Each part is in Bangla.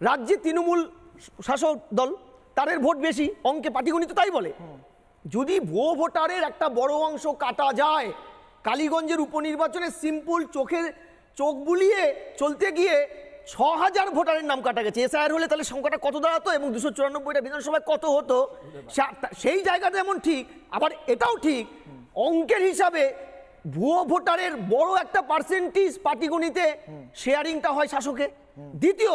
রাজ্যে তৃণমূল শাসক দল তাদের ভোট বেশি অঙ্কে পাটিগণিত তাই বলে। যদি ভুয়ো ভোটারের একটা বড় অংশ কাটা যায় কালীগঞ্জের উপনির্বাচনে সিম্পল চোখের চোখ বুলিয়ে চলতে গিয়ে ছ হাজার ভোটারের নাম কাটা গেছে। এসআইআর হলে তাহলে সংখ্যাটা কত দাঁড়াতো এবং দুশো চুরানব্বইটা বিধানসভায় কত হতো? সেই জায়গাটা যেমন ঠিক আবার এটাও ঠিক অঙ্কের হিসাবে ভুয়ো ভোটারের বড় একটা পার্সেন্টেজ পাটিগণিতে শেয়ারিংটা হয় শাসকে। দ্বিতীয়,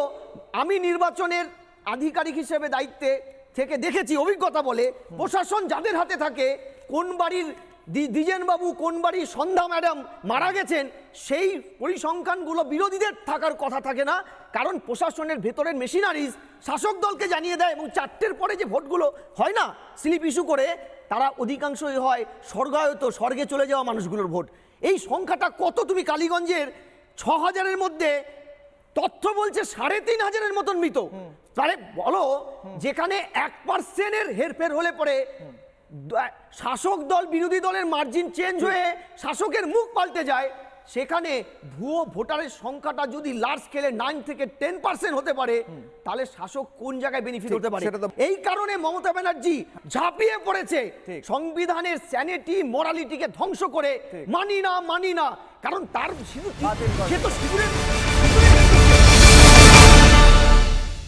আমি নির্বাচনের আধিকারিক হিসেবে দায়িত্বে থেকে দেখেছি, অভিজ্ঞতা বলে প্রশাসন যাদের হাতে থাকে, কোন বাড়ির দ্বিজেনবাবু কোন বাড়ির সন্ধ্যা ম্যাডাম মারা গেছেন সেই পরিসংখ্যানগুলো বিরোধীদের থাকার কথা থাকে না কারণ প্রশাসনের ভেতরের মেশিনারিজ শাসক দলকে জানিয়ে দেয় এবং চারটের পরে যে ভোটগুলো হয় না স্লিপ ইস্যু করে তারা অধিকাংশই হয় স্বর্গায়ত স্বর্গে চলে যাওয়া মানুষগুলোর ভোট। এই সংখ্যাটা কত তুমি কালীগঞ্জের ছ হাজারের মধ্যে তথ্য বলছে সাড়ে তিন হাজারের মতন মৃত। তাহলে বলো যেখানে এক পার্সেন্টের হেরফের হলে পরে শাসক দল বিরোধী দলের মার্জিন চেঞ্জ হয়ে শাসকের মুখ পাল্টে যায়। সেখানে ভুয়ো ভোটারের সংখ্যাটা যদি লার্জ স্কেলে নাইন থেকে টেন পার্সেন্ট হতে পারে তাহলে শাসক কোন জায়গায় বেনিফিট হতে পারে? এই কারণে মমতা ব্যানার্জি ঝাঁপিয়ে পড়েছে। সংবিধানের স্যানিটি মোরালিটিকে ধ্বংস করে মানি না মানি না। কারণ তার সে তো